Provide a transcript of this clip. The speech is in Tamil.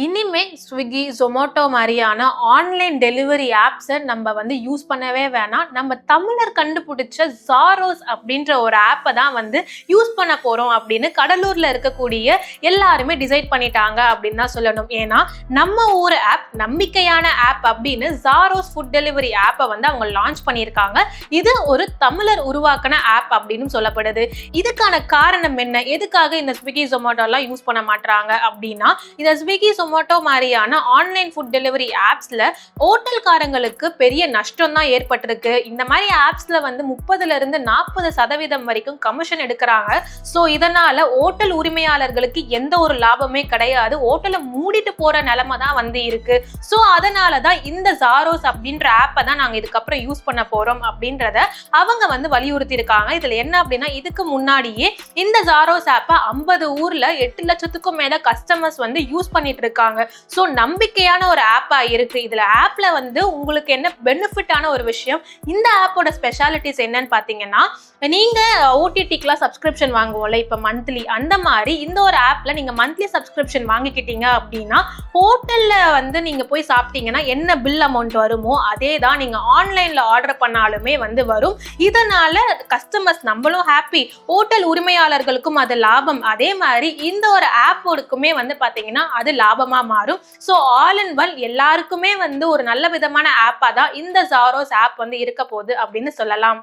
இனிமே ஸ்விக்கி ஜொமேட்டோ மாதிரியான ஆன்லைன் டெலிவரி ஆப்ஸை நம்ம வந்து யூஸ் பண்ணவே வேணாம். நம்ம தமிழர் கண்டுபிடிச்ச ஜாரோஸ் அப்படின்ற ஒரு ஆப்பை தான் வந்து யூஸ் பண்ண போகிறோம் அப்படின்னு கடலூரில் இருக்கக்கூடிய எல்லாருமே டிசைட் பண்ணிட்டாங்க அப்படின்னு தான் சொல்லணும். ஏன்னா நம்ம ஊர் ஆப் நம்பிக்கையான ஆப் அப்படின்னு ஜாரோஸ் ஃபுட் டெலிவரி ஆப்பை வந்து அவங்க லான்ச் பண்ணியிருக்காங்க. இது ஒரு தமிழர் உருவாக்கின ஆப் அப்படின்னு சொல்லப்படுது. இதுக்கான காரணம் என்ன? எதுக்காக இந்த ஸ்விக்கி ஜொமேட்டோலாம் யூஸ் பண்ண மாட்டாங்க அப்படின்னா இந்த ஸ்விக்கி ஜொமேட்டோ மாதிரியான ஆன்லைன் ஃபுட் டெலிவரி ஆப்ஸ்ல ஹோட்டல்காரங்களுக்கு பெரிய நஷ்டம் தான் ஏற்பட்டிருக்கு. இந்த மாதிரி ஆப்ஸ்ல வந்து முப்பதுல இருந்து நாற்பது சதவீதம் வரைக்கும் கமிஷன் எடுக்கிறாங்க. ஸோ இதனால ஹோட்டல் உரிமையாளர்களுக்கு எந்த ஒரு லாபமே கிடையாது. ஹோட்டலை மூடிட்டு போற நிலைமை தான் வந்து இருக்கு. ஸோ அதனால தான் இந்த ஜாரோஸ் அப்படின்ற ஆப்பை தான் நாங்கள் இதுக்கப்புறம் யூஸ் பண்ண போறோம் அப்படின்றத அவங்க வந்து வலியுறுத்தி இருக்காங்க இதுல என்ன அப்படின்னா இதுக்கு முன்னாடியே இந்த ஜாரோஸ் ஆப்பை ஐம்பது ஊர்ல எட்டு லட்சத்துக்கும் மேல கஸ்டமர்ஸ் வந்து யூஸ் பண்ணிட்டு இருக்காங்க. ஸோ நம்பிக்கையான ஒரு ஆப்பா இருக்கு. இதில் ஆப்பில் வந்து உங்களுக்கு என்ன பெனிஃபிட்டான ஒரு விஷயம் இந்த ஆப்போட ஸ்பெஷாலிட்டிஸ் என்னன்னு பார்த்தீங்கன்னா நீங்கள் ஓடிடிக்குலாம் சப்ஸ்கிரிப்ஷன் வாங்குவோம்ல இப்போ மந்த்லி அந்த மாதிரி இந்த ஒரு ஆப்பில் நீங்கள் மந்த்லி சப்ஸ்கிரிப்ஷன் வாங்கிக்கிட்டீங்க அப்படின்னா ஹோட்டலில் வந்து நீங்கள் போய் சாப்பிட்டீங்கன்னா என்ன பில் அமௌண்ட் வருமோ அதே தான் நீங்கள் ஆன்லைனில் ஆர்டர் பண்ணாலுமே வந்து வரும். இதனால் கஸ்டமர்ஸ் நம்மளும் ஹாப்பி ஹோட்டல் உரிமையாளர்களுக்கும் அது லாபம். அதே மாதிரி இந்த ஒரு ஆப்போடுக்குமே வந்து பார்த்தீங்கன்னா அது லாபம். லாபமா மாறும். ஸோ ஆல் இன் ஒன் எல்லாருக்குமே வந்து ஒரு நல்ல விதமான ஆப்பா தான் இந்த ஜாரோஸ் ஆப் வந்து இருக்க போகுது அப்படின்னு சொல்லலாம்.